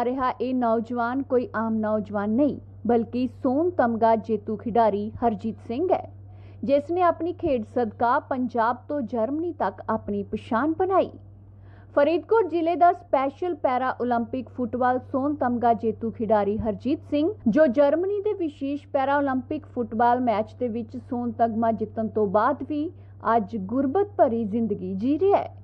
ਲਗਾ ਰਿਹਾ ਇਹ ਨੌਜਵਾਨ ਕੋਈ ਆਮ ਨੌਜਵਾਨ ਨਹੀਂ ਬਲਕਿ ਸੋਨ ਤਮਗਾ ਜੇਤੂ ਖਿਡਾਰੀ ਹਰਜੀਤ ਸਿੰਘ ਹੈ ਜਿਸ ਨੇ ਆਪਣੀ ਖੇਡ ਸਦਕਾ ਪੰਜਾਬ ਤੋਂ ਜਰਮਨੀ ਤੱਕ ਆਪਣੀ ਪਛਾਣ ਬਣਾਈ ਫਰੀਦਕੋਟ ਜ਼ਿਲ੍ਹੇ ਦਾ ਸਪੈਸ਼ਲ ਪੈਰਾ 올림픽 ਫੁੱਟਬਾਲ ਸੋਨ ਤਮਗਾ ਜੇਤੂ ਖਿਡਾਰੀ ਹਰਜੀਤ ਸਿੰਘ ਜੋ ਜਰਮਨੀ ਦੇ ਵਿਸ਼ੇਸ਼ ਪੈਰਾ 올림픽 ਫੁੱਟਬਾਲ ਮੈਚ ਦੇ ਵਿੱਚ ਸੋਨ ਤਗਮਾ ਜਿੱਤਣ ਤੋਂ ਬਾਅਦ ਵੀ ਅੱਜ ਗੁਰਬਤ ਭਰੀ ਜ਼ਿੰਦਗੀ ਜੀ ਰਿਹਾ ਹੈ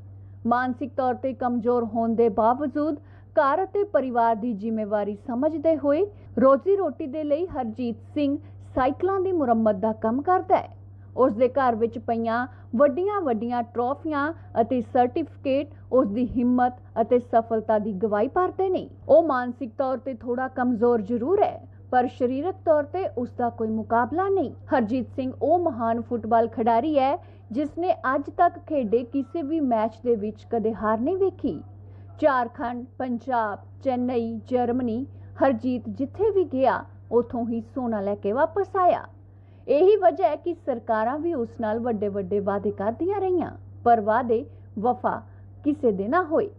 ਮਾਨਸਿਕ ਤੌਰ ਤੇ ਕਮਜ਼ੋਰ ਹੋਣ ਦੇ ਬਾਵਜੂਦ ਘਰ ਅਤੇ ਪਰਿਵਾਰ ਦੀ ਜ਼ਿੰਮੇਵਾਰੀ ਸਮਝਦੇ ਹੋਏ ਰੋਜ਼ੀ ਰੋਟੀ ਦੇ ਲਈ ਹਰਜੀਤ ਸਿੰਘ ਸਾਈਕਲਾਂ ਦੀ ਮੁਰੰਮਤ ਦਾ ਕੰਮ ਕਰਦਾ ਹੈ। ਉਸ ਦੇ ਘਰ ਵਿੱਚ ਪਈਆਂ ਵੱਡੀਆਂ ਵੱਡੀਆਂ ਟਰੋਫੀਆਂ ਅਤੇ ਸਰਟੀਫਿਕੇਟ ਉਸ ਦੀ ਹਿੰਮਤ ਅਤੇ ਸਫਲਤਾ ਦੀ ਗਵਾਹੀ ਭਰਦੇ ਨੇ। ਉਹ ਮਾਨਸਿਕ ਤੌਰ ਤੇ ਥੋੜਾ ਕਮਜ਼ੋਰ ਜ਼ਰੂਰ ਹੈ, ਪਰ ਸਰੀਰਕ ਤੌਰ ਤੇ ਉਸ ਦਾ ਕੋਈ ਮੁਕਾਬਲਾ ਨਹੀਂ। ਹਰਜੀਤ ਸਿੰਘ ਉਹ ਮਹਾਨ ਫੁੱਟਬਾਲ ਖਿਡਾਰੀ ਹੈ ਜਿਸ ਨੇ ਅੱਜ ਤੱਕ ਖੇਡੇ ਕਿਸੇ ਵੀ ਮੈਚ ਦੇ ਵਿੱਚ ਕਦੇ ਹਾਰ ਨਹੀਂ ਵੇਖੀ। ਝਾਰਖੰਡ, ਪੰਜਾਬ, ਚੇਨਈ, ਜਰਮਨੀ, ਹਰਜੀਤ ਜਿੱਥੇ ਵੀ ਗਿਆ, ਉਥੋਂ ਹੀ ਸੋਨਾ ਲੈ ਕੇ ਵਾਪਸ ਆਇਆ। ਇਹੀ ਵਜ੍ਹਾ ਹੈ ਕਿ ਸਰਕਾਰਾਂ ਵੀ ਉਸ ਨਾਲ ਵੱਡੇ ਵੱਡੇ ਵਾਅਦੇ ਕਰਦੀਆਂ ਰਹੀਆਂ, ਪਰ ਵਾਅਦੇ ਵਫਾ ਕਿਸੇ ਦੇ ਨਾ ਹੋਏ।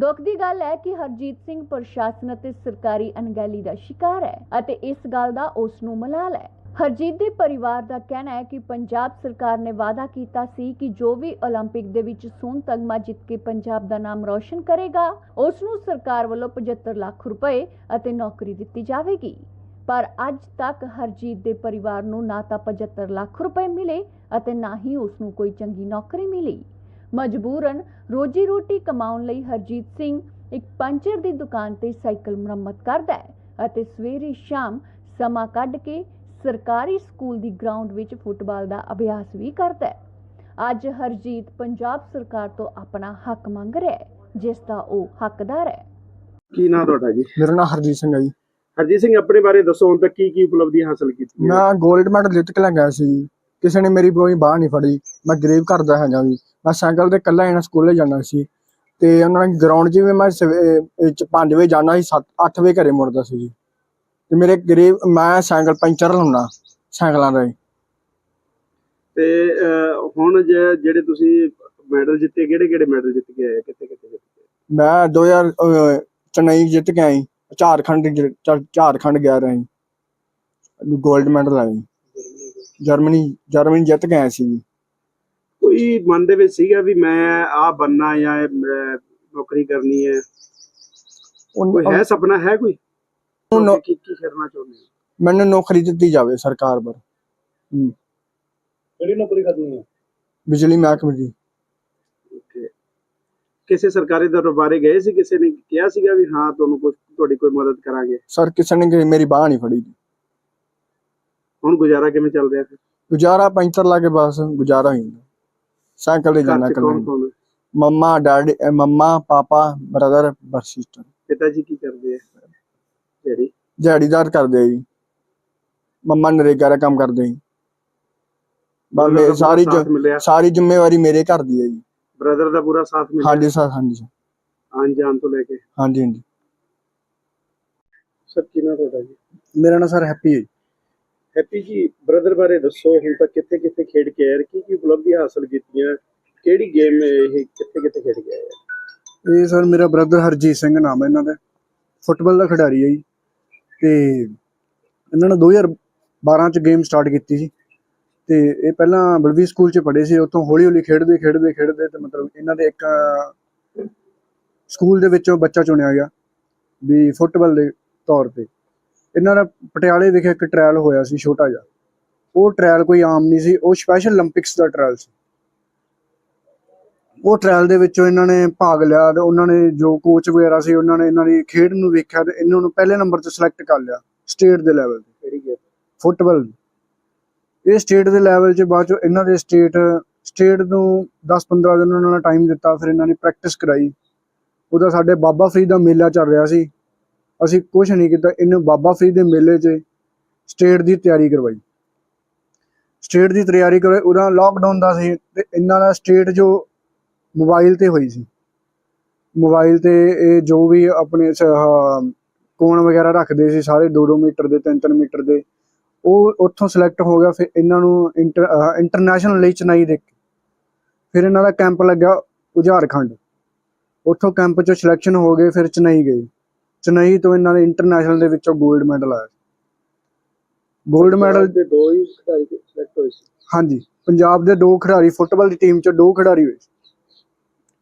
ਦੁੱਖ ਦੀ ਗੱਲ ਹੈ ਕਿ ਹਰਜੀਤ ਸਿੰਘ ਪ੍ਰਸ਼ਾਸਨ ਅਤੇ ਸਰਕਾਰੀ ਅਣਗਹਿਲੀ ਦਾ ਸ਼ਿਕਾਰ ਹੈ ਅਤੇ ਇਸ ਗੱਲ ਦਾ ਉਸ ਨੂੰ ਮਲਾਲ ਹੈ। ਹਰਜੀਤ ਦੇ ਪਰਿਵਾਰ ਦਾ ਕਹਿਣਾ ਹੈ ਕਿ ਪੰਜਾਬ ਸਰਕਾਰ ਨੇ ਵਾਅਦਾ ਕੀਤਾ ਸੀ ਕਿ ਜੋ ਵੀ 올림픽 ਦੇ ਵਿੱਚ ਸੋਨ ਤਗਮਾ ਜਿੱਤ ਕੇ ਪੰਜਾਬ ਦਾ ਨਾਮ ਰੌਸ਼ਨ ਕਰੇਗਾ ਉਸ ਨੂੰ ਸਰਕਾਰ ਵੱਲੋਂ 75 ਲੱਖ ਰੁਪਏ ਅਤੇ ਨੌਕਰੀ ਦਿੱਤੀ ਜਾਵੇਗੀ ਪਰ ਅੱਜ ਤੱਕ ਹਰਜੀਤ ਦੇ ਪਰਿਵਾਰ ਨੂੰ ਨਾ ਤਾਂ 75 ਲੱਖ ਰੁਪਏ ਮਿਲੇ ਅਤੇ ਨਾ ਹੀ ਉਸ ਨੂੰ ਕੋਈ ਚੰਗੀ ਨੌਕਰੀ ਮਿਲੀ ਮਜਬੂਰਨ ਰੋਜੀ ਰੋਟੀ ਕਮਾਉਣ ਲਈ ਹਰਜੀਤ ਸਿੰਘ ਇੱਕ ਪੰਚਰ ਦੀ ਦੁਕਾਨ ਤੇ ਸਾਈਕਲ ਮੁਰੰਮਤ ਕਰਦਾ ਹੈ ਅਤੇ ਸਵੇਰੇ ਸ਼ਾਮ ਸਮਾਂ ਕੱਢ ਕੇ ਸਰਕਾਰੀ ਸਕੂਲ ਦੀ ਗਰਾਊਂਡ ਵਿੱਚ ਫੁੱਟਬਾਲ ਦਾ ਅਭਿਆਸ ਵੀ ਕਰਦਾ ਹੈ। ਅੱਜ ਹਰਜੀਤ ਪੰਜਾਬ ਸਰਕਾਰ ਤੋਂ ਆਪਣਾ ਹੱਕ ਮੰਗ ਰਿਹਾ ਹੈ ਜਿਸ ਦਾ ਉਹ ਹੱਕਦਾਰ ਹੈ। ਕੀ ਨਾਂ ਤੁਹਾਡਾ ਜੀ? ਮੇਰਾ ਨਾਮ ਹਰਜੀਤ ਸਿੰਘ ਹੈ ਜੀ। ਹਰਜੀਤ ਸਿੰਘ ਆਪਣੇ ਬਾਰੇ ਦੱਸੋ ਹੁਣ ਤੱਕ ਕੀ ਕੀ ਉਪਲਬਧੀਆਂ ਹਾਸਲ ਕੀਤੀਆਂ? ਮੈਂ 골ਡ ਮੈਡਲ ਜਿੱਤ ਕੇ ਲੈ ਗਿਆ ਸੀ ਕਿਸੇ ਨੇ ਮੇਰੀ ਕੋਈ ਬਾਹ ਨਹੀਂ ਫੜੀ। ਮੈਂ ਗਰੀਬ ਘਰ ਦਾ ਹੈਗਾ ਵੀ ਮੈਂ ਸਾਈਕਲ ਤੇ ਇਕੱਲਾ ਇਹਨਾਂ ਸਕੂਲੇ ਜਾਣਾ ਸੀ। ਤੇ ਉਹਨਾਂ ਨੇ ਗਰਾਊਂਡ 'ਚ ਵੀ ਮੈਂ 5 ਵਜੇ ਜਾਣਾ ਸੀ 8 ਵਜੇ ਘਰੇ ਮੁੜਦਾ ਸੀ ਜੀ। ਤੇ ਮੇਰੇ ਗਰੀਬ ਮੈਂ ਸਾਈਕਲ ਪੈਂਚਰ ਲਾਉਣਾ ਸਾਈਕਲਾਂ ਦਾ। ਤੇ ਅਹ, ਹੁਣ ਜੇ- ਜਿਹੜੇ ਤੁਸੀਂ ਮੈਡਲ ਜਿੱਤੇ ਕਿਹੜੇ ਕਿਹੜੇ ਮੈਡਲ ਜਿੱਤ ਕੇ ਆਏ? ਕਿੱਥੇ ਕਿੱਥੇ ਜਿੱਤ ਕੇ ਆਏ? ਮੈਂ 2000 ਅਹ, ਚੇਨਈ ਜਿੱਤ ਕੇ ਆਈ ਝਾਰਖੰਡ ਜਿ- ਝਾ- ਝਾਰਖੰਡ ਗਿਆ ਰਹੀ 골ਡ ਮੈਡਲ ਆਈ ਜਰਮਨੀ ਜਰਮਨੀ ਜਿੱਤ ਕੇ ਆਇਆ ਸੀ ਜੀ। ਕੋਈ ਮਨ ਦੇ ਵਿੱਚ ਸੀਗਾ ਵੀ ਮੈਂ ਆ ਬੰਨਾ ਜਾਂ ਇਹ, ਮੈਂ ਨੌਕਰੀ ਕਰਨੀ ਹੈ? ਕੋਈ ਉਹ- ਹੈ ਸੁਪਨਾ ਹੈ ਕੋਈ? ਨੌ- ਕੀ ਕੀ ਕਰਨਾ ਚਾਹੁੰਦੇ ਹੋ ਮੈਨੂੰ ਨੌਕਰੀ ਦਿੱਤੀ ਜਾਵੇ ਸਰਕਾਰ ਵੱਲ ਕਿਹੜੀ ਨੌਕਰੀ ਕਰਨੀ ਹੈ? ਬਿਜਲੀ ਮਹਿਕਮੇ ਦੀ. ਕਿਸੇ ਸਰਕਾਰੀ ਦਰਬਾਰੇ ਗਏ ਸੀ? ਕਿਸੇ ਨੇ ਕਿਹਾ ਸੀਗਾ ਵੀ ਹਾਂ ਤੁਹਾਨੂੰ ਕੁਝ ਤੁਹਾਡੀ ਕੋਈ ਮਦਦ ਕਰਾਂਗੇ? ਸਰ ਕਿਸੇ ਨੇ ਮੇਰੀ ਬਾਹ ਨਹੀਂ ਫੜੀ। ਹੁਣ ਗੁਜ਼ਾਰਾ ਕਿਵੇਂ ਚੱਲ ਰਿਹਾ ਫਿਰ? ਗੁਜ਼ਾਰਾ ਪੈਂਚਰ ਲਾ ਕੇ ਬਸ ਗੁਜ਼ਾਰਾ ਹੀ ਹੁੰਦਾ। ਸਾਈਕਲ ਤੇ ਜਾਣਾ ਕੱਲਾ ਹੈ? Mama daddy mama papa brother ਬਸ ਸਿਸਟਰ ਪਿਤਾ ਜੀ ਕੀ ਕਰਦੇ ਆ? ਜਿਹੜੀ ਦਿਹਾੜੀਦਾਰ ਕਰਦੇ ਆ ਜੀ। ਮੰਮਾ ਨਰੇਗਾ ਦਾ ਕੰਮ ਕਰਦੇ ਆ ਜੀ। ਬਸ ਸਾਰੀ ਸਾਥ ਜ- ਮਿਲਿਆ ਸਾਰੀ ਜ਼ਿੰਮੇਵਾਰੀ ਮੇਰੇ ਘਰ ਦੀ ਹੈ ਜੀ। ਬ੍ਰਦਰ ਦਾ ਪੂਰਾ ਸਾਥ ਮਿਲਿਆ। ਹਾਂਜੀ ਸਰ ਹਾਂਜੀ sir, ਆਉਣ ਜਾਣ ਤੋਂ ਲੈ ਕੇ। ਹਾਂਜੀ ਹਾਂਜੀ। ਸਰ ਕਿਹਨਾਂ ਤੁਹਾਡਾ ਜੀ? ਮੇਰਾ ਨਾਮ ਸਰ ਹੈਪੀ ਹੈ ਹੈਪੀ ਜੀ ਬ੍ਰਦਰ ਬਾਰੇ ਦੱਸੋ ਹੁਣ ਤੱਕ ਕਿੱਥੇ ਕਿੱਥੇ ਖੇਡ ਕੇ ਆਏ ਕੀ ਕੀ ਉਪਲਬਧੀਆਂ ਹਾਸਲ ਕੀਤੀਆਂ? ਕਿਹੜੀ ਗੇਮ ਇਹ ਕਿੱਥੇ ਕਿੱਥੇ ਖੇਡ ਕੇ? ਇਹ ਸਰ ਮੇਰਾ ਬ੍ਰਦਰ ਹਰਜੀਤ ਸਿੰਘ ਨਾਮ ਹੈ ਇਹਨਾਂ ਦਾ। ਫੁੱਟਬਾਲ ਦਾ ਖਿਡਾਰੀ ਹੈ ਜੀ। ਤੇ ਇਹਨਾਂ ਨੇ 2012 ਚ ਗੇਮ ਸਟਾਰਟ ਕੀਤੀ ਸੀ। ਤੇ ਇਹ ਪਹਿਲਾਂ ਬਲਵੀ ਸਕੂਲ ਚ ਪੜ੍ਹੇ ਸੀ, ਉੱਥੋਂ ਹੌਲੀ ਹੌਲੀ ਖੇਡਦੇ ਖੇਡਦੇ ਖੇਡਦੇ ਤੇ ਮਤਲਬ ਇਹਨਾਂ ਦੇ ਇੱਕ ਸਕੂਲ ਦੇ ਵਿੱਚੋਂ ਬੱਚਾ ਚੁਣਿਆ ਗਿਆ ਵੀ ਫੁੱਟਬਾਲ ਦੇ ਤੌਰ ਤੇ। ਇਹਨਾਂ ਦਾ ਪਟਿਆਲੇ ਵਿਖੇ ਇੱਕ ਟ੍ਰਾਇਲ ਹੋਇਆ ਸੀ, ਛੋਟਾ ਜਿਹਾ। ਉਹ ਟ੍ਰਾਇਲ ਕੋਈ ਆਮ ਨਹੀਂ ਸੀ, ਉਹ ਸਪੈਸ਼ਲ 올림픽ਸ ਦਾ ਟ੍ਰਾਇਲ ਸੀ। ਉਹ ਟ੍ਰਾਇਲ ਦੇ ਵਿੱਚੋਂ ਇਹਨਾਂ ਨੇ ਭਾਗ ਲਿਆ ਤੇ ਉਹਨਾਂ ਨੇ ਜੋ ਕੋਚ ਵਗੈਰਾ ਸੀ ਉਹਨਾਂ ਨੇ ਇਹਨਾਂ ਦੀ ਖੇਡ ਨੂੰ ਵੇਖਿਆ ਤੇ ਇਹਨਾਂ ਨੂੰ ਪਹਿਲੇ ਨੰਬਰ ਤੇ ਸਿਲੈਕਟ ਕਰ ਲਿਆ ਸਟੇਟ ਦੇ ਲੈਵਲ ਤੇ ਕਿਹੜੀ ਗੇਮ ਫੁੱਟਬਾਲ ਇਹ ਸਟੇਟ ਦੇ ਲੈਵਲ 'ਚ ਬਾਅਦ ਚੋਂ ਇਹਨਾਂ ਦੇ ਸਟੇਟ ਸਟੇਟ ਨੂੰ 10-15 ਦਿਨ ਉਹਨਾਂ ਨੇ ਟਾਈਮ ਦਿੱਤਾ ਫਿਰ ਇਹਨਾਂ ਨੇ ਪ੍ਰੈਕਟਿਸ ਕਰਾਈ। ਉਹਦਾ ਸਾਡੇ ਬਾਬਾ ਫਰੀਦ ਦਾ ਮੇਲਾ ਚੱਲ ਰਿਹਾ ਸੀ। ਅਸੀਂ ਕੁਝ ਨਹੀਂ ਕੀਤਾ ਇਹਨੂੰ ਬਾਬਾ ਫਰੀਦ ਦੇ ਮੇਲੇ 'ਚ ਸਟੇਟ ਦੀ ਤਿਆਰੀ ਕਰਵਾਈ। ਸਟੇਟ ਦੀ ਤਿਆਰੀ ਕਰਵਾਈ ਉਹਦਾ ਲਾਕਡਾਊਨ ਦਾ ਸੀ ਤੇ ਇਹਨਾਂ ਦਾ ਸਟੇਟ ਜੋ ਮੋਬਾਈਲ ਤੇ ਹੋਈ ਸੀ। ਮੋਬਾਈਲ ਤੇ ਇਹ ਜੋ ਵੀ ਆਪਣੇ ਕੋਣ ਵਗੈਰਾ ਰੱਖਦੇ ਸੀ ਸਾਰੇ 2-2 ਮੀਟਰ ਦੇ 3-3 ਮੀਟਰ ਦੇ ਉਹ ਉੱਥੋਂ ਸਿਲੈਕਟ ਹੋ ਗਿਆ ਫਿਰ ਇਹਨਾਂ ਨੂੰ ਇੰਟਰਨੈਸ਼ਨਲ ਲਈ ਚੇਨਈ ਦੇ ਫਿਰ ਇਹਨਾਂ ਦਾ ਕੈਂਪ ਲੱਗਾ ਉਝਾਰਖੰਡ ਉੱਥੋਂ ਕੈਂਪ ਚੋਂ ਸਿਲੈਕਸ਼ਨ ਹੋ ਗਏ ਫਿਰ ਚੇਨਈ ਗਏ। ਚੇਨਈ ਤੋਂ ਇਹਨਾਂ ਨੇ ਇੰਟਰਨੈਸ਼ਨਲ ਦੇ ਵਿੱਚੋਂ 골ਡ ਮੈਡਲ ਆਇਆ। 골ਡ ਮੈਡਲ ਦੇ ਦੋ ਹੀ ਖਿਡਾਰੀ ਸਿਲੈਕਟ ਹੋਏ ਸੀ। ਹਾਂਜੀ ਪੰਜਾਬ ਦੇ ਦੋ ਖਿਡਾਰੀ ਫੁੱਟਬਾਲ ਦੀ ਟੀਮ 'ਚ ਦੋ ਖਿਡਾਰੀ ਹੋਏ ਸੀ।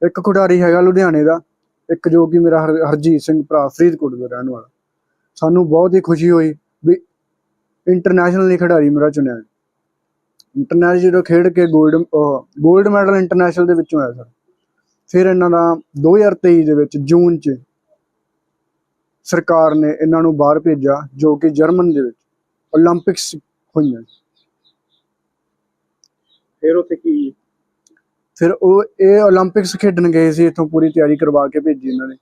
ਇੱਕ ਖਿਡਾਰੀ ਹੈਗਾ ਲੁਧਿਆਣੇ ਦਾ, ਇੱਕ ਜੋ ਕਿ ਮੇਰਾ ਹਰਜੀਤ ਸਿੰਘ ਭਰਾ ਫਰੀਦਕੋਟ ਦਾ ਰਹਿਣ ਵਾਲਾ। ਸਾਨੂੰ ਬਹੁਤ ਹੀ ਖੁਸ਼ੀ ਹੋਈ ਵੀ ਇੰਟਰਨੈਸ਼ਨਲ ਇੰਟਰਨੈਸ਼ਨਲੀ ਖਿਡਾਰੀ ਮੇਰਾ ਚੁਣਿਆ। ਇੰਟਰਨੈਸ਼ਨਲ ਜਦੋਂ ਖੇਡ ਕੇ ਗੋਲਡ ਗੋਲਡ ਮੈਡਲ ਇੰਟਰਨੈਸ਼ਨਲ ਦੇ ਵਿੱਚੋਂ ਆਇਆ ਸਰ। ਫਿਰ ਇਹਨਾਂ ਦਾ 2023 ਦੇ ਵਿੱਚ ਜੂਨ 'ਚ ਸਰਕਾਰ ਨੇ ਇਹਨਾਂ ਨੂੰ ਬਾਹਰ ਭੇਜਿਆ, ਜੋ ਕਿ ਜਰਮਨ ਦੇ ਵਿੱਚ 올림픽ਸ ਹੋਈਆਂ। ਫਿਰ ਉੱਥੇ ਕੀ ਫਿਰ ਉਹ ਇਹ 올림픽ਸ ਖੇਡਣ ਗਏ ਸੀ, ਇਥੋਂ ਪੂਰੀ ਤਿਆਰੀ ਕਰਵਾ ਕੇ ਭੇਜੀ ਇਹਨਾਂ ਨੇ।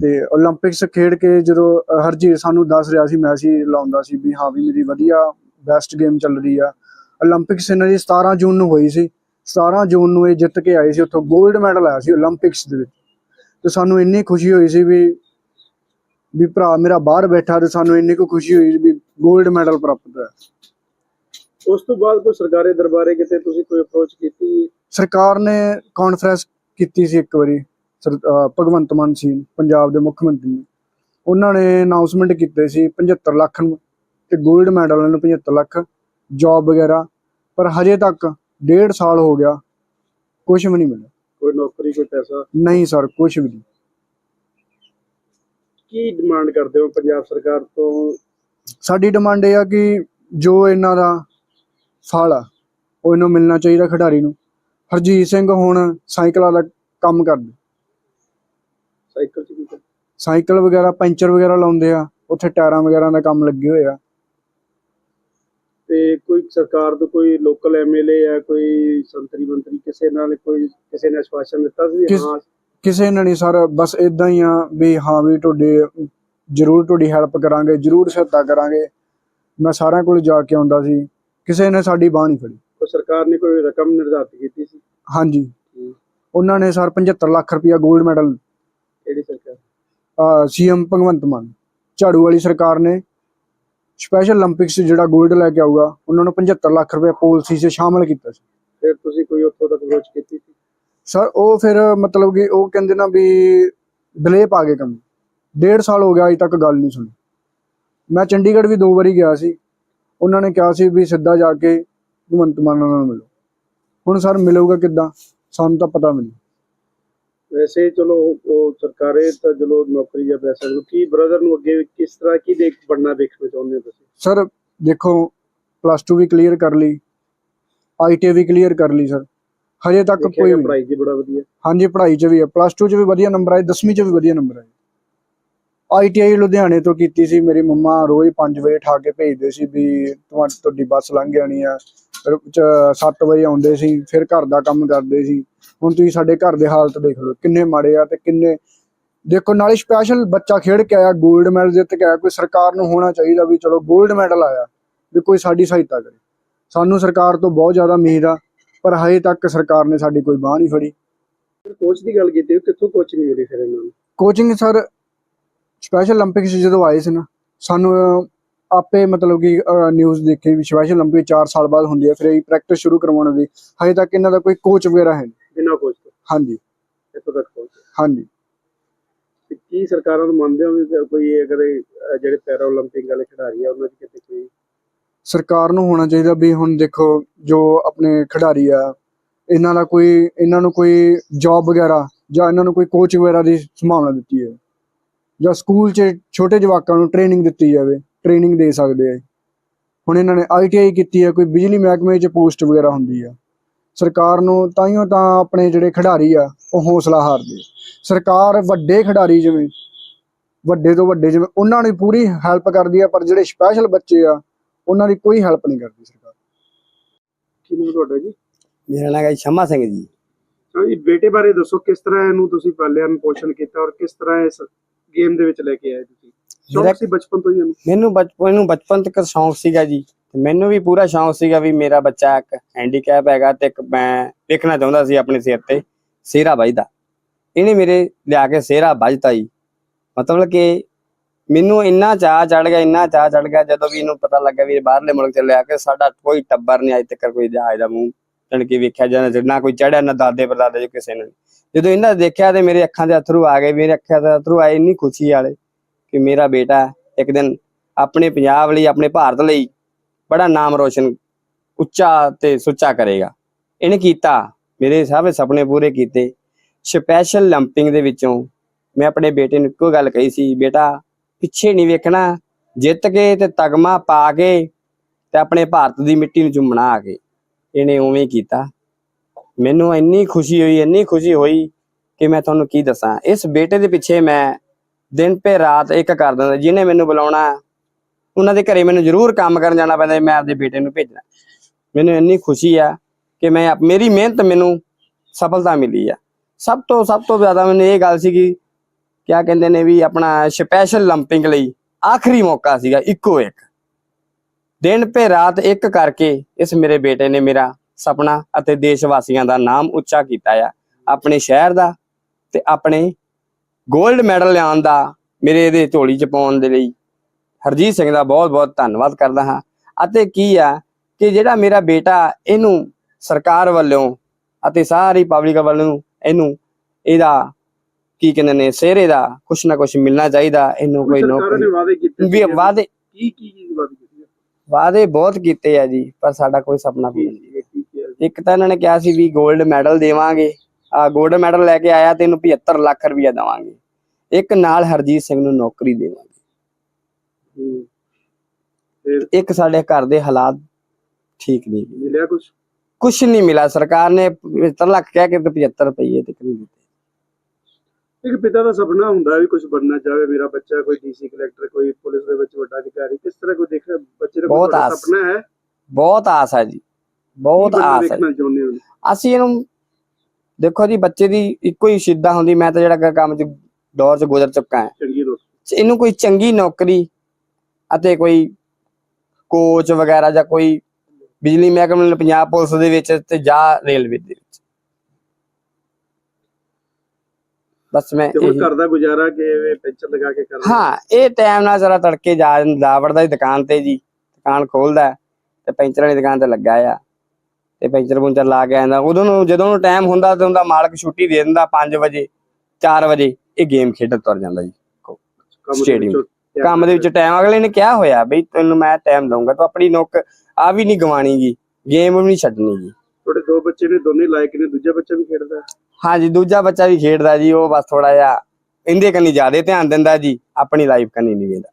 ਤੇ 올림픽ਸ ਖੇਡ ਕੇ ਜਦੋਂ ਹਰਜੀਤ ਸਾਨੂੰ ਦੱਸ ਰਿਹਾ ਸੀ, ਮੈਂ ਸੀ, ਲਾਉਂਦਾ ਸੀ ਵੀ ਹਾਂ ਵੀ ਮੇਰੀ ਵਧੀਆ ਬੈਸਟ ਗੇਮ ਚੱਲ ਰਹੀ ਆ। 올림픽ਸ ਇਹਨਾਂ ਦੀ 17 ਜੂਨ ਨੂੰ ਹੋਈ ਸੀ। 17 ਜੂਨ ਨੂੰ ਇਹ ਜਿੱਤ ਕੇ ਆਏ ਸੀ, ਉੱਥੋਂ 골ਡ ਮੈਡਲ ਆਇਆ ਸੀ 올림픽ਸ ਦੇ ਵਿੱਚ। ਤੇ ਸਾਨੂੰ ਇੰਨੀ ਖੁਸ਼ੀ ਹੋਈ ਸੀ ਵੀ ਵੀ ਭਰਾ ਮੇਰਾ ਬਾਹਰ ਬੈਠਾ ਤੇ ਸਾਨੂੰ ਇੰਨੀ ਕੁ ਖੁਸ਼ੀ ਹੋਈ ਵੀ 골ਡ ਮੈਡਲ ਪ੍ਰਾਪਤ ਹੋਇਆ। ਉਸ ਤੋਂ ਬਾਅਦ ਕੋਈ ਸਰਕਾਰੀ ਦਰਬਾਰੇ ਕਿਤੇ ਤੁਸੀਂ ਕੋਈ ਅਪਰੋਚ ਕੀਤੀ? ਸਰਕਾਰ ਨੇ ਕਾਨਫਰੰਸ ਕੀਤੀ ਸੀ ਇੱਕ ਵਾਰੀ ਭਗਵੰਤ ਮਾਨ ਸੀ ਪੰਜਾਬ ਦੇ ਮੁੱਖ ਮੰਤਰੀ ਨੇ। ਉਹਨਾਂ ਨੇ ਅਨਾਉਂਸਮੈਂਟ ਕੀਤੇ ਸੀ 75 ਲੱਖ ਨੂੰ ਤੇ 골ਡ ਮੈਡਲ ਨੂੰ 75 ਲੱਖ ਜੌਬ ਵਗੈਰਾ। ਪਰ ਹਜੇ ਤੱਕ ਡੇਢ ਸਾਲ ਹੋ ਗਿਆ ਕੁਝ ਵੀ ਨਹੀਂ ਮਿਲਿਆ। ਕੋਈ ਨੌਕਰੀ ਕੋਈ ਪੈਸਾ? ਨਹੀਂ ਸਰ ਕੁਝ ਵੀ ਨਹੀਂ। ਕੀ ਡਿਮਾਂਡ ਕਰਦੇ ਹੋ ਪੰਜਾਬ ਸਰਕਾਰ ਤੋਂ? ਸਾਡੀ ਡਿਮਾਂਡ ਇਹ ਆ ਕਿ ਜੋ ਇਹਨਾਂ ਦਾ ਫਲ ਆ ਉਹ ਇਹਨੂੰ ਮਿਲਣਾ ਚਾਹੀਦਾ ਖਿਡਾਰੀ ਨੂੰ। ਹਰਜੀਤ ਸਿੰਘ ਹੁਣ ਸਾਈਕਲਾਂ ਦਾ ਕੰਮ ਕਰਦੇ। ਸਾਈਕਲ ਚ ਕੀ ਕਰ- ਸਾਈਕਲ ਵਗੈਰਾ ਪੈਂਚਰ ਵਗੈਰਾ ਲਾਉਂਦੇ ਆ ਉੱਥੇ ਟਾਇਰਾਂ ਵਗੈਰਾ ਦਾ ਕੰਮ ਲੱਗੇ ਹੋਏ ਆ। ਤੇ ਕੋਈ ਸਰਕਾਰ ਤੋਂ ਕੋਈ ਲੋਕਲ ਐਮਐਲਏ ਜਾਂ ਕੋਈ ਸੰਤਰੀ ਮੰਤਰੀ ਕਿਸੇ ਨਾਲ ਕੋਈ ਕਿਸੇ ਨੇ ਆਸ਼ਵਾਸਨ ਦਿੱਤਾ ਸੀ ਕਿਸ- ਹਾਂ ਕਿਸੇ ਨੇ ਨਹੀਂ ਸਰ ਬਸ ਇਦਾਂ ਹੀ ਆ ਵੀ ਹਾਂ ਵੀ ਤੁਹਾਡੇ ਜ਼ਰੂਰ ਤੁਹਾਡੀ ਹੈਲਪ ਕਰਾਂਗੇ ਜ਼ਰੂਰ ਸਹਾਇਤਾ ਕਰਾਂਗੇ। ਮੈਂ ਸਾਰਿਆਂ ਕੋਲ ਜਾ ਕੇ ਆਉਂਦਾ ਸੀ। ਕਿਸੇ ਨੇ ਸਾਡੀ ਬਾਹ ਨਹੀਂ ਫੜੀ। ਸਰਕਾਰ ਨੇ ਕੋਈ ਰਕਮ ਨਿਰਧਾਰਿਤ ਕੀਤੀ ਸੀ? ਹਾਂਜੀ। ਉਹਨਾਂ ਨੇ ਸਰ 75 ਲੱਖ ਰੁਪਇਆ 골ਡ ਮੈਡਲ ਕਿਹੜੀ ਸਰਕਾਰ? ਸੀਐਮ ਭਗਵੰਤ ਮਾਨ ਝਾੜੂ ਵਾਲੀ ਸਰਕਾਰ ਨੇ। ਸਪੈਸ਼ਲ 올림픽ਸ ਜਿਹੜਾ 골ਡ ਲੈ ਕੇ ਆਊਗਾ ਉਹਨਾਂ ਨੂੰ 75 ਲੱਖ ਰੁਪਇਆ ਪਾਲਿਸੀ 'ਚ ਸ਼ਾਮਲ ਕੀਤਾ ਸੀ। ਫਿਰ ਤੁਸੀਂ ਕੋਈ ਉੱਥੋਂ ਤੱਕ ਅਪਰੋਚ ਕੀਤੀ ਸੀ? ਸਰ ਉਹ ਫਿਰ ਮਤਲਬ ਕਿ ਉਹ ਕਹਿੰਦੇ ਨਾ ਵੀ ਡਿਲੇ ਪਾ ਗਏ ਕੰਮ। ਡੇਢ ਸਾਲ ਹੋ ਗਿਆ ਅਜੇ ਤੱਕ ਗੱਲ ਨਹੀਂ ਸੁਣੀ। ਮੈਂ ਚੰਡੀਗੜ੍ਹ ਵੀ ਦੋ ਵਾਰੀ ਗਿਆ ਸੀ। ਉਹਨਾਂ ਨੇ ਕਿਹਾ ਸੀ ਵੀ ਸਿੱਧਾ ਜਾ ਕੇ ਭਗਵੰਤ ਮਾਨ ਨਾਲ ਮਿਲੋ। ਹੁਣ ਸਰ ਮਿਲੂਗਾ ਕਿੱਦਾਂ? ਸਾਨੂੰ ਤਾਂ ਪਤਾ ਨਹੀਂ। ਵੈਸੇ ਚਲੋ ਉਹ ਸਰਕਾਰੇ ਤਾਂ ਚਲੋ ਨੌਕਰੀ ਜਾਂ ਪੈਸਾ ਕੀ ਬ੍ਰਦਰ ਨੂੰ ਅੱਗੇ ਕਿਸ ਤਰ੍ਹਾਂ ਕੀ ਦੇਖ ਬਣਨਾ ਦੇਖਣਾ ਚਾਹੁੰਦੇ ਹੋ ਤੁਸੀਂ? ਸਰ ਦੇਖੋ ਪਲੱਸ 2 ਵੀ ਕਲੀਅਰ ਕਰ ਲਈ। ਆਈਟੀ ਵੀ ਕਲੀਅਰ ਕਰ ਲਈ ਸਰ। ਹਜੇ ਤੱਕ ਕੋਈ ਪੜ੍ਹਾਈ 'ਚ ਬੜਾ ਵਧੀਆ। ਹਾਂਜੀ ਪੜ੍ਹਾਈ 'ਚ ਵੀ ਹੈ ਪਲੱਸ 2 'ਚ ਵੀ ਵਧੀਆ ਨੰਬਰ ਆਏ 10ਵੀਂ 'ਚ ਵੀ ਵਧੀਆ ਨੰਬਰ ਆਏ। ਆਈਟੀਆਈ ਲੁਧਿਆਣੇ ਤੋਂ ਕੀਤੀ ਸੀ। ਮੇਰੀ ਮੰਮਾ ਰੋਜ਼ 5 ਵਜੇ ਠਾ ਕੇ ਭੇਜਦੇ ਸੀ ਵੀ ਤੁਹਾਡੀ ਤੁਹਾਡੀ ਬੱਸ ਲੰਘ ਜਾਣੀ ਆ। ਫਿਰ 7 ਵਜੇ ਆਉਂਦੇ ਸੀ ਫਿਰ ਘਰ ਦਾ ਕੰਮ ਕਰਦੇ ਸੀ। ਹੁਣ ਤੁਸੀਂ ਸਾਡੇ ਘਰ ਦੇ ਹਾਲਤ ਦੇਖ ਲਓ ਕਿੰਨੇ ਮਾੜੇ ਆ ਤੇ ਕਿੰਨੇ ਦੇਖੋ ਨਾਲੇ ਸਪੈਸ਼ਲ ਬੱਚਾ ਖੇਡ ਕੇ ਆਇਆ 골ਡ ਮੈਡਲ ਜਿੱਤ ਕੇ ਆਇਆ। ਕੋਈ ਸਰਕਾਰ ਨੂੰ ਹੋਣਾ ਚਾਹੀਦਾ ਵੀ ਚਲੋ 골ਡ ਮੈਡਲ ਆਇਆ ਵੀ ਕੋਈ ਸਾਡੀ ਸਹਾਇਤਾ ਕਰੇ। ਸਾਨੂੰ ਸਰਕਾਰ ਤੋਂ ਬਹੁਤ ਜ਼ਿਆਦਾ ਉਮੀਦ ਆ ਪਰ ਹਜੇ ਤੱਕ ਸਰਕਾਰ ਨੇ ਸਾਡੀ ਕੋਈ ਬਾਹ ਨਹੀਂ ਫੜੀ। ਫਿਰ ਕੋਚ ਦੀ ਗੱਲ ਕੀਤੀ ਕਿੱਥੋਂ ਕੋਚਿੰਗ ਮਿਲੀ ਫਿਰ ਇਹਨਾਂ ਨੂੰ? ਕੋਚਿੰਗ ਸਰ ਸਪੈਸ਼ਲ 올림픽ਸ ਜਦੋਂ ਆਏ ਸੀ ਨਾ ਸਾਨੂੰ ਆਪੇ ਮਤਲਬ ਕਿ ਨਿਊਜ਼ ਦੇਖੀ ਵੀ ਸਪੈਸ਼ਲ 올림픽 4 ਸਾਲ ਬਾਅਦ ਹੁੰਦੀ ਹੈ ਫਿਰ ਇਹ ਪ੍ਰੈਕਟਿਸ ਸ਼ੁਰੂ ਕਰਵਾਉਣ ਦੀ। ਹਜੇ ਤੱਕ ਇਹਨਾਂ ਦਾ ਕੋਈ ਕੋਚ ਵਗੈਰਾ ਹੈ ਨਹੀਂ। ਹਾਂਜੀ। ਹਾਂਜੀ। ਕੀ ਸਰਕਾਰਾਂ ਨੂੰ ਮੰਨਦੇ ਹੋ ਕਿ ਕੋਈ ਅਗਰ ਜਿਹੜੇ ਪੈਰਾ 올림픽 ਵਾਲੇ ਖਿਡਾਰੀ ਆ ਉਹਨਾਂ ਦੀ ਕਿਤੇ ਕੋਈ ਸਰਕਾਰ ਨੂੰ ਹੋਣਾ ਚਾਹੀਦਾ ਵੀ ਹੁਣ ਦੇਖੋ ਜੋ ਆਪਣੇ ਖਿਡਾਰੀ ਆ ਇਹਨਾਂ ਦਾ ਕੋਈ ਇਹਨਾਂ ਨੂੰ ਕੋਈ ਜੌਬ ਵਗੈਰਾ ਜਾਂ ਇਹਨਾਂ ਨੂੰ ਕੋਈ ਕੋਚ ਵਗੈਰਾ ਦੀ ਸੰਭਾਵਨਾ ਦਿੱਤੀ ਹੈ ਜਾਂ ਸਕੂਲ 'ਚ ਛੋਟੇ ਜਵਾਕਾਂ ਨੂੰ ਟ੍ਰੇਨਿੰਗ ਦਿੱਤੀ ਜਾਵੇ ਟ੍ਰੇਨਿੰਗ ਦੇ ਸਕਦੇ ਆ ਹੁਣ ਇਹਨਾਂ ਨੇ ਆਈਟੀਆਈ ਕੀਤੀ ਹੈ ਕੋਈ ਬਿਜਲੀ ਮਹਿਕਮੇ 'ਚ ਪੋਸਟ ਵਗੈਰਾ ਹੁੰਦੀ ਆ। ਸਰਕਾਰ ਨੂੰ ਤਾਈਓ ਤਾਂ ਆਪਣੇ ਜਿਹੜੇ ਖਿਡਾਰੀ ਆ ਉਹ ਹੌਸਲਾ ਹਾਰਦੇ। ਸਰਕਾਰ ਵੱਡੇ ਖਿਡਾਰੀ ਜਿਵੇਂ ਵੱਡੇ ਤੋਂ ਵੱਡੇ ਜਿਵੇਂ ਉਹਨਾਂ ਦੀ ਪੂਰੀ ਹੈਲਪ ਕਰਦੀ ਆ ਪਰ ਜਿਹੜੇ ਸਪੈਸ਼ਲ ਬੱਚੇ ਆ ਉਹਨਾਂ ਦੀ ਕੋਈ ਹੈਲਪ ਨਹੀਂ ਕਰਦੀ ਸਰਕਾਰ। ਕੀ ਨਾਮ ਤੁਹਾਡਾ ਜੀ? ਮੇਰਾ ਨਾਮ ਹੈ ਸ਼ਮਾ ਸਿੰਘ ਜੀ। ਹਾਂਜੀ ਬੇਟੇ ਬਾਰੇ ਦੱਸੋ ਕਿਸ ਤਰ੍ਹਾਂ ਇਹਨੂੰ ਤੁਸੀਂ ਪਾਲਿਆ ਨੂੰ ਪੋਸ਼ਣ ਕੀਤਾ ਔਰ ਕਿਸ ਤਰ੍ਹਾਂ ਇਸ ਗੇਮ ਦੇ ਵਿੱਚ ਲੈ ਕੇ ਆਏ ਤੁਸੀਂ? ਸ਼ੌਕ ਸੀ ਬਚਪਨ ਤੋਂ ਹੀ ਇਹਨੂੰ? ਮੈਨੂੰ ਬਚਪਨ ਨੂੰ ਬਚਪਨ ਤੱਕ ਸ਼ੌਂਕ ਸੀਗਾ ਜੀ। ਤੇ ਮੈਨੂੰ ਵੀ ਪੂਰਾ ਸ਼ੌਂਕ ਸੀਗਾ ਵੀ ਮੇਰਾ ਬੱਚਾ ਇੱਕ ਹੈਂਡੀਕੈਪ ਹੈਗਾ ਤੇ ਇੱਕ ਮੈਂ ਵੇਖਣਾ ਚਾਹੁੰਦਾ ਸੀ ਆਪਣੇ ਸਿਰ ਤੇ ਸਿਹਰਾ ਵੱਜਦਾ। ਇਹਨੇ ਮੇਰੇ ਲਿਆ ਕੇ ਸਿਹਰਾ ਵੱਜਤਾ ਜੀ। ਮਤਲਬ ਕਿ ਮੈਨੂੰ ਇੰਨਾ ਚਾਹ ਚੜ ਗਿਆ ਇੰਨਾ ਚਾਹ ਚੜ ਗਿਆ ਜਦੋਂ ਵੀ ਇਹਨੂੰ ਪਤਾ ਲੱਗਾ ਵੀ ਬਾਹਰਲੇ ਮੁਲਕ ਚੱਲਿਆ ਕਿ ਸਾਡਾ ਕੋਈ ਟੱਬਰ ਨਹੀਂ ਅਜੇ ਤੱਕ ਕੋਈ ਜਹਾਜ਼ ਦਾ ਮੂੰਹ। ਕੇ ਵੇਖਿਆ ਜਾਂਦਾ ਨਾ ਕੋਈ ਚੜਿਆ ਨਾ ਦਾਦੇ ਪਰਦਾਦੇ ਕਿਸੇ ਨੇ। ਜਦੋਂ ਇਹਨਾਂ ਦੇਖਿਆ ਤੇ ਮੇਰੇ ਅੱਖਾਂ ਦੇ ਅਥਰੂ ਆ ਗਏ, ਮੇਰੇ ਅੱਖਾਂ ਦੇ ਅਥਰੂ ਆਏ ਇੰਨੀ ਖੁਸ਼ੀ ਵਾਲੇ ਕਿ ਮੇਰਾ ਬੇਟਾ ਇੱਕ ਦਿਨ ਆਪਣੇ ਪੰਜਾਬ ਲਈ, ਆਪਣੇ ਭਾਰਤ ਲਈ ਬੜਾ ਨਾਮ ਰੋਸ਼ਨ ਉੱਚਾ ਤੇ ਸੁੱਚਾ ਕਰੇਗਾ। ਇਹਨੇ ਕੀਤਾ, ਮੇਰੇ ਸਾਰੇ ਸੁਪਨੇ ਪੂਰੇ ਕੀਤੇ। ਸਪੈਸ਼ਲ ਲੰਪਿੰਗ ਦੇ ਵਿੱਚੋਂ ਮੈਂ ਆਪਣੇ ਬੇਟੇ ਨੂੰ ਇੱਕੋ ਗੱਲ ਕਹੀ ਸੀ, ਬੇਟਾ, ਪਿੱਛੇ ਨਹੀਂ ਵੇਖਣਾ, ਜਿੱਤ ਕੇ ਤੇ ਤਗਮਾ ਪਾ ਕੇ ਤੇ ਆਪਣੇ ਭਾਰਤ ਦੀ ਮਿੱਟੀ ਨੂੰ ਚੁੰਮਣਾ ਆ ਕੇ। ਇਹਨੇ ਉਵੇਂ ਕੀਤਾ। ਮੈਨੂੰ ਇੰਨੀ ਖੁਸ਼ੀ ਹੋਈ, ਇੰਨੀ ਖੁਸ਼ੀ ਹੋਈ ਕਿ ਮੈਂ ਤੁਹਾਨੂੰ ਕੀ ਦੱਸਾਂ। ਇਸ ਬੇਟੇ ਦੇ ਪਿੱਛੇ ਮੈਂ ਦਿਨ ਪੇ ਰਾਤ ਇੱਕ ਕਰ ਦਿੰਦਾ ਜਿਹਨੇ ਮੈਨੂੰ ਬੁਲਾਉਣਾ, ਉਹਨਾਂ ਦੇ ਘਰੇ ਮੈਨੂੰ ਜ਼ਰੂਰ ਕੰਮ ਕਰਨ ਜਾਣਾ ਪੈਂਦਾ ਮੈਂ ਆਪਦੇ ਬੇਟੇ ਨੂੰ ਭੇਜਣਾ। ਮੈਨੂੰ ਇੰਨੀ ਖੁਸ਼ੀ ਆ ਕਿ ਮੈਂ ਮੇਰੀ ਮਿਹਨਤ ਮੈਨੂੰ ਸਫਲਤਾ ਮਿਲੀ ਆ। ਸਭ ਤੋਂ ਸਭ ਤੋਂ ਜ਼ਿਆਦਾ ਮੈਨੂੰ ਇਹ ਗੱਲ ਸੀ ਕਿ ਕਿਆ ਕਹਿੰਦੇ ਨੇ ਵੀ ਆਪਣਾ ਸਪੈਸ਼ਲ ਲੰਪਿੰਗ ਲਈ ਆਖਰੀ ਮੌਕਾ ਸੀਗਾ, ਇੱਕੋ ਇੱਕ। ਦਿਨ ਪੇ ਰਾਤ ਇੱਕ ਕਰਕੇ ਇਸ ਮੇਰੇ ਬੇਟੇ ਨੇ ਮੇਰਾ ਸੁਪਨਾ ਅਤੇ ਦੇਸ਼ ਵਾਸੀਆਂ ਦਾ ਨਾਮ ਉੱਚਾ ਕੀਤਾ ਆ। ਆਪਣੇ ਸ਼ਹਿਰ ਦਾ ਤੇ ਆਪਣੇ 골ਡ ਮੈਡਲ ਲਿਆਉਣ ਦਾ ਮੇਰੇ ਇਹਦੇ ਝੋਲੀ ਚ ਪਾਉਣ ਦੇ ਲਈ ਹਰਜੀਤ ਸਿੰਘ ਦਾ ਬਹੁਤ ਬਹੁਤ ਧੰਨਵਾਦ ਕਰਦਾ ਹਾਂ। ਅਤੇ ਕੀ ਆ ਕਿ ਜਿਹੜਾ ਮੇਰਾ ਬੇਟਾ ਇਹਨੂੰ ਸਰਕਾਰ ਵੱਲੋਂ ਅਤੇ ਸਾਰੀ ਪਬਲਿਕ ਵੱਲੋਂ ਇਹਨੂੰ ਇਹਦਾ ਕੀ ਕਹਿੰਦੇ ਨੇ ਸਿਹਰੇ ਦਾ ਕੁਛ ਨਾ ਕੁਛ ਮਿਲਣਾ ਚਾਹੀਦਾ ਇਹਨੂੰ ਕੋਈ ਨੌਕਰੀ ਵੀ। ਵਾਅਦੇ ਕੀ ਕੀ ਵਾਅਦੇ ਕੀਤੀ ਵਾਅਦੇ ਬਹੁਤ ਕੀਤੇ ਆ ਜੀ ਪਰ ਸਾਡਾ ਕੋਈ ਸੁਪਨਾ ਪੂਰਾ ਨਹੀਂ। ਇੱਕ ਤਾਂ ਇਹਨਾਂ ਨੇ ਕਿਹਾ ਸੀ ਵੀ 골ਡ ਮੈਡਲ ਦੇਵਾਂਗੇ। ਆ 골ਡ ਮੈਡਲ ਲੈ ਕੇ ਆਇਆ ਤੇ ਇਹਨੂੰ 75 ਲੱਖ ਰੁਪਇਆ ਦੇਵਾਂਗੇ। ਇੱਕ ਨਾਲ ਹਰਜੀਤ ਸਿੰਘ ਨੂੰ ਨੌਕਰੀ ਦੇਵਾਂਗੇ। ਇੱਕ ਸਾਡੇ ਘਰ ਦੇ ਹਾਲਾਤ ਠੀਕ ਨਹੀਂ। ਮਿਲਿਆ ਕੁਝ ਕੁਝ ਨਹੀਂ ਮਿਲਾ ਸਰਕਾਰ ਨੇ 75 ਲੱਖ ਕਹਿ ਕੇ ਤੇ 75 ਰੁਪਏ ਤੱਕ ਨਹੀਂ ਦਿੱਤੇ। ਇੱਕ ਪਿਤਾ ਦਾ ਸੁਪਨਾ ਹੁੰਦਾ ਵੀ ਕੁਝ ਬਣਨਾ ਚਾਹੇ ਮੇਰਾ ਬੱਚਾ ਕੋਈ ਡੀਸੀ ਕਲੈਕਟਰ ਕੋਈ ਪੁਲਿਸ ਦੇ ਵਿੱਚ ਵੱਡਾ ਅਧਿਕਾਰੀ ਕਿਸ ਤਰ੍ਹਾਂ ਕੋਈ ਦੇਖਿਆ? ਬੱਚੇ ਦਾ। ਸੁਪਨਾ ਹੈ? ਬਹੁਤ ਆਸ ਹੈ ਜੀ। ਬਹੁਤ ਕੀ ਆਸ ਹੈ। ਦੇਖਣਾ ਚਾਹੁੰਦੇ ਹੋ? ਅਸੀਂ ਇਹਨੂੰ ਦੇਖੋ ਜੀ ਬੱਚੇ ਦੀ ਇੱਕੋ ਹੀ ਸਿੱਧਾ ਹੁੰਦੀ ਮੈਂ ਤਾਂ ਜਿਹੜਾ ਕ- ਕੰਮ ਚ ਦੌਰ ਚ ਗੁਜ਼ਰ ਚੁੱਕਾ ਹਾਂ। ਚੰਗੀ ਰੋਟੀ ਇਹਨੂੰ ਕੋਈ ਚੰਗੀ ਨੌਕਰੀ ਅਤੇ ਕੋਈ ਕੋਚ ਵਗੈਰਾ ਜਾਂ ਕੋਈ ਬਿਜਲੀ ਮਹਿਕਮੇ ਨੂੰ ਪੰਜਾਬ ਪੁਲਿਸ ਦੇ ਵਿੱਚ ਤੇ ਜਾਂ ਰੇਲਵੇ ਦੇ ਵਿੱਚ। ਬਸ ਮੈਂ ਇਹੀ- ਘਰ ਦਾ ਗੁਜ਼ਾਰਾ ਕਿਵੇਂ ਪੈਂਚਰ ਲਗਾ ਕੇ ਕਰਨਾ? ਹਾਂ ਇਹ ਟਾਈਮ ਨਾਲ ਜ਼ਰਾ ਤੜਕੇ ਜਾ ਜਾ ਵੜਦਾ ਦੁਕਾਨ ਤੇ ਜੀ ਦੁਕਾਨ ਖੋਲਦਾ ਤੇ ਪੈਂਚਰ ਵਾਲੀ ਦੁਕਾਨ ਤੇ ਲੱਗਾ ਆ। ਤੇ ਪੈਂਚਰ ਪੁੰਚਰ ਲਾ ਕੇ ਆਂਦਾ। ਉਦੋਂ ਨੂੰ ਜਦੋਂ ਨੂੰ ਟਾਈਮ ਹੁੰਦਾ ਤੇ ਉਹਦਾ ਮਾਲਕ ਛੁੱਟੀ ਦੇ ਦਿੰਦਾ 5 ਵਜੇ 4 ਵਜੇ ਇਹ ਗੇਮ ਖੇਡਣ ਤੁਰ ਜਾਂਦਾ ਜੀ। ਤਿਆਰ ਕੰਮ ਦੇ ਵਿੱਚ ਟਾਈਮ ਅਗਲੇ ਨੇ ਕਿਹਾ ਹੋਇਆ ਬਈ ਤੈਨੂੰ ਮੈਂ ਟਾਈਮ ਦਊਂਗਾ ਤੂੰ ਆਪਣੀ ਨੌਕ ਆ ਵੀ ਨਹੀਂ ਗਵਾਣੀ ਗੀ ਗੇਮ ਵੀ ਨਹੀਂ ਛੱਡਣੀ ਗੀ। ਤੁਹਾਡੇ ਦੋ ਬੱਚੇ ਨੇ ਦੋਨੇ ਲਾਇਕ ਨੇ ਦੂਜਾ ਬੱਚਾ ਵੀ ਖੇਡਦਾ। ਹਾਂਜੀ ਦੂਜਾ ਬੱਚਾ ਵੀ ਖੇਡਦਾ ਜੀ ਉਹ ਬਸ ਥੋੜਾ ਜਿਹਾ ਇਹਦੇ ਕੰਨੀ ਜ਼ਿਆਦਾ ਧਿਆਨ ਦਿੰਦਾ ਜੀ ਆਪਣੀ ਲਾਈਫ ਕੰਨੀ ਨਹੀਂ ਵੇਂਦਾ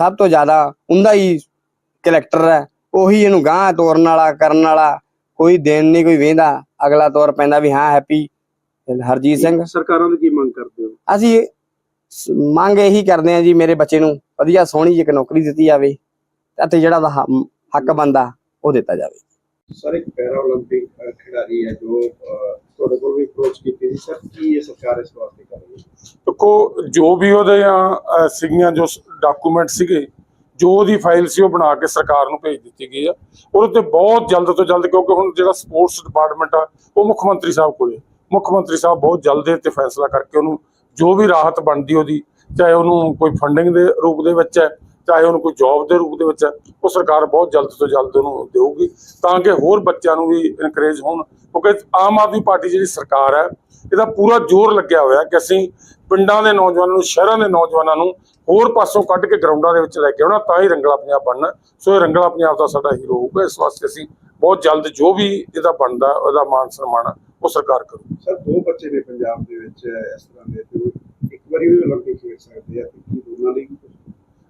ਸਭ ਤੋਂ ਜ਼ਿਆਦਾ ਉਹਦਾ ਹੀ ਕੈਰੈਕਟਰ ਹੈ। ਉਹੀ ਇਹਨੂੰ ਗਾਂਹ ਤੋਰਨ ਵਾਲਾ ਕਰਨ ਵਾਲਾ ਕੋਈ ਦਿਨ ਨਹੀਂ ਕੋਈ ਵੇਂਦਾ ਅਗਲਾ ਤੋਰ ਪੈਂਦਾ ਵੀ ਹਾਂ ਹੈਪੀ ਹਰਜੀਤ ਸਿੰਘ ਸਰਕਾਰਾਂ ਦੀ ਕੀ ਮੰਗ ਕਰਦੇ ਹੋ ਅਸੀਂ ਸ- ਮੰਗ ਇਹੀ ਕਰਦੇ ਹਾਂ ਜੀ ਮੇਰੇ ਬੱਚੇ ਨੂੰ ਵਧੀਆ ਸੋਹਣੀ ਜਿਹੀ ਇੱਕ ਨੌਕਰੀ ਦਿੱਤੀ ਜਾਵੇ ਅਤੇ ਜਿਹੜਾ ਉਹਦਾ ਹ- ਹੱਕ ਬੰਦਾ ਉਹ ਦਿੱਤਾ ਜਾਵੇ ਸਰ ਇੱਕ ਪੈਰਾ 올림픽 ਖਿਡਾਰੀ ਹੈ ਜੋ ਅਹ, ਤੁਹਾਡੇ ਕੋਲ ਵੀ ਅਪਰੋਚ ਕੀਤੀ ਸੀ ਸਰ ਕੀ ਇਹ ਸਰਕਾਰ ਇਸ ਵਾਸਤੇ ਕਰ ਰਹੀ ਹੈ ਦੇਖੋ ਜੋ ਵੀ ਉਹਦੇ ਆ ਸੀਗੀਆਂ ਜੋ ਡਾਕੂਮੈਂਟ ਸੀਗੇ ਜੋ ਉਹਦੀ ਫਾਈਲ ਸੀ ਉਹ ਬਣਾ ਕੇ ਸਰਕਾਰ ਨੂੰ ਭੇਜ ਦਿੱਤੀ ਗਈ ਆ। ਉਹਦੇ ਤੇ ਬਹੁਤ ਜਲਦ ਤੋਂ ਜਲਦ, ਕਿਉਂਕਿ ਹੁਣ ਜਿਹੜਾ ਸਪੋਰਟਸ ਡਿਪਾਰਟਮੈਂਟ ਆ, ਉਹ ਮੁੱਖ ਮੰਤਰੀ ਸਾਹਿਬ ਕੋਲੇ ਮੁੱਖ ਮੰਤਰੀ ਸਾਹਿਬ ਬਹੁਤ ਜਲਦ ਇਹ ਤੇ ਫੈਸਲਾ ਕਰਕੇ ਉਹਨੂੰ ਜੋ ਵੀ ਰਾਹਤ ਬਣਦੀ ਉਹਦੀ, ਚਾਹੇ ਉਹਨੂੰ ਕੋਈ ਫੰਡਿੰਗ ਦੇ ਰੂਪ ਦੇ ਵਿੱਚ ਹੈ, ਚਾਹੇ ਉਹਨੂੰ ਕੋਈ ਜੌਬ ਦੇ ਰੂਪ ਦੇ ਵਿੱਚ ਹੈ, ਉਹ ਸਰਕਾਰ ਬਹੁਤ ਜਲਦ ਤੋਂ ਜਲਦ ਉਹਨੂੰ ਦੇਊਗੀ, ਤਾਂ ਕਿ ਹੋਰ ਬੱਚਿਆਂ ਨੂੰ ਵੀ ਇਨਕਰੇਜ ਹੋਣ। ਕਿਉਂਕਿ ਆਮ ਆਦਮੀ ਪਾਰਟੀ ਜਿਹੜੀ ਸਰਕਾਰ ਹੈ, ਇਹਦਾ ਪੂਰਾ ਜ਼ੋਰ ਲੱਗਿਆ ਹੋਇਆ ਕਿ ਅਸੀਂ ਪਿੰਡਾਂ ਦੇ ਨੌਜਵਾਨਾਂ ਨੂੰ, ਸ਼ਹਿਰਾਂ ਦੇ ਨੌਜਵਾਨਾਂ ਨੂੰ ਹੋਰ ਪਾਸੋਂ ਕੱਢ ਕੇ ਗਰਾਊਂਡਾਂ ਦੇ ਵਿੱਚ ਲੈ ਕੇ ਆਉਣਾ ਤਾਂ ਹੀ ਰੰਗਲਾ ਪੰਜਾਬ ਬਣਨਾ ਸੋ ਇਹ ਰੰਗਲਾ ਪੰਜਾਬ ਦਾ ਸਾਡਾ ਹੀਰੋ ਹੋਊਗਾ ਇਸ ਵਾਸਤੇ ਅਸੀਂ ਬਹੁਤ ਜਲਦ ਜੋ ਵੀ ਇਹਦਾ ਬਣਦਾ ਉਹਦਾ ਮਾਨ ਸਨਮਾਨ ਆ, ਉਹ ਸਰਕਾਰ ਕਰੂ ਸਰ ਦੋ ਬੱਚੇ ਨੇ ਪੰਜਾਬ ਦੇ ਵਿੱਚ ਇਸ ਤਰ੍ਹਾਂ ਦੇ ਜੋ ਇੱਕ ਵਾਰੀ ਵੀ 올림픽 ਖੇਡ ਸਕਦੇ ਆ ਤੇ ਕੀ ਦੋਨਾਂ ਲਈ ਵੀ ਕੁਛ?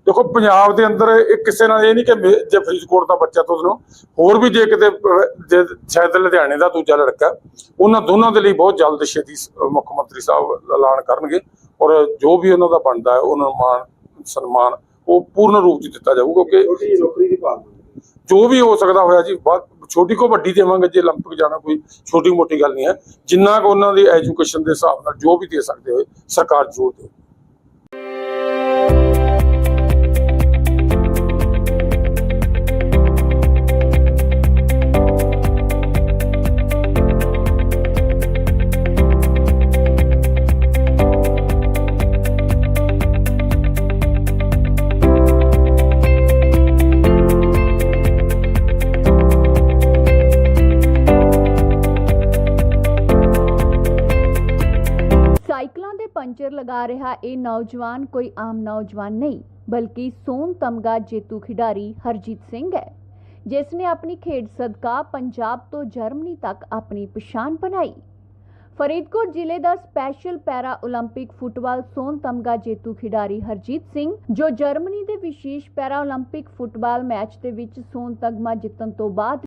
ਦੇਖੋ ਪੰਜਾਬ ਦੇ ਅੰਦਰ ਇਹ ਕਿਸੇ ਨਾਲ ਇਹ ਨਹੀਂ ਕਿ ਮੇ- ਜੇ ਫਰੀਦਕੋਟ ਦਾ ਬੱਚਾ ਤੋਂ ਉਹਨੂੰ ਹੋਰ ਵੀ ਜੇ ਕਿਤੇ ਅਹ, ਜੇ ਸ਼ਾਇਦ ਲੁਧਿਆਣੇ ਦਾ ਦੂਜਾ ਲੜਕਾ ਉਹਨਾਂ ਦੋਨਾਂ ਦੇ ਲਈ ਬਹੁਤ ਜਲਦ ਛੇਤੀ ਸ- ਮੁੱਖ ਮੰਤਰੀ ਸਾਹਿਬ ਐਲਾਨ ਕਰਨਗੇ ਔਰ ਜੋ ਵੀ ਉਹਨਾਂ ਦਾ ਬਣਦਾ ਹੈ ਉਹਨਾਂ ਨੂੰ ਮਾਣ ਸਨਮਾਨ ਉਹ ਪੂਰਨ ਰੂਪ ਚ ਦਿੱਤਾ ਜਾਊਗਾ ਕਿਉਂਕਿ ਛੋਟੀ ਜਿਹੀ ਨੌਕਰੀ ਦੀ ਭਾਲ ਮੰਗਦੇ ਜੋ ਵੀ ਹੋ ਸਕਦਾ ਹੋਇਆ ਜੀ ਬਾਅਦ ਛੋਟੀ ਕੋ ਵੱਡੀ ਦੇਵਾਂਗੇ ਜੇ 올림픽 ਜਾਣਾ ਕੋਈ ਛੋਟੀ ਮੋਟੀ ਗੱਲ ਨਹੀਂ ਹੈ ਜਿੰਨਾ ਕੁ ਉਹਨਾਂ ਦੀ ਐਜੂਕੇਸ਼ਨ ਦੇ ਹਿਸਾਬ ਨਾਲ ਜੋ ਵੀ ਦੇ ਸਕਦੇ ਹੋਏ ਸਰਕਾਰ ਜ਼ਰੂਰ ਦੇ ਸਾਈਕਲਾਂ ਦੇ ਪੰਚਰ ਮੇਜਰ ਲਗਾ ਰਿਹਾ ਇਹ ਨੌਜਵਾਨ ਕੋਈ ਆਮ ਨੌਜਵਾਨ ਨਹੀਂ ਬਲਕਿ ਸੋਨ ਤਮਗਾ ਜੇਤੂ ਖਿਡਾਰੀ ਹਰਜੀਤ ਸਿੰਘ ਹੈ ਜਿਸ ਨੇ ਆਪਣੀ ਖੇਡ ਸਦਕਾ ਪੰਜਾਬ ਤੋਂ ਜਰਮਨੀ ਤੱਕ ਆਪਣੀ ਪਛਾਣ ਬਣਾਈ ਫਰੀਦਕੋਟ ਜ਼ਿਲ੍ਹੇ ਦਾ ਸਪੈਸ਼ਲ ਪੈਰਾ 올림픽 ਫੁੱਟਬਾਲ ਸੋਨ ਤਮਗਾ ਜੇਤੂ ਖਿਡਾਰੀ ਹਰਜੀਤ ਸਿੰਘ ਜੋ ਜਰਮਨੀ ਦੇ ਵਿਸ਼ੇਸ਼ ਪੈਰਾ 올림픽 ਫੁੱਟਬਾਲ ਮੈਚ ਦੇ ਵਿੱਚ ਸੋਨ ਤਗਮਾ ਜਿੱਤਣ ਤੋਂ ਬਾਅਦ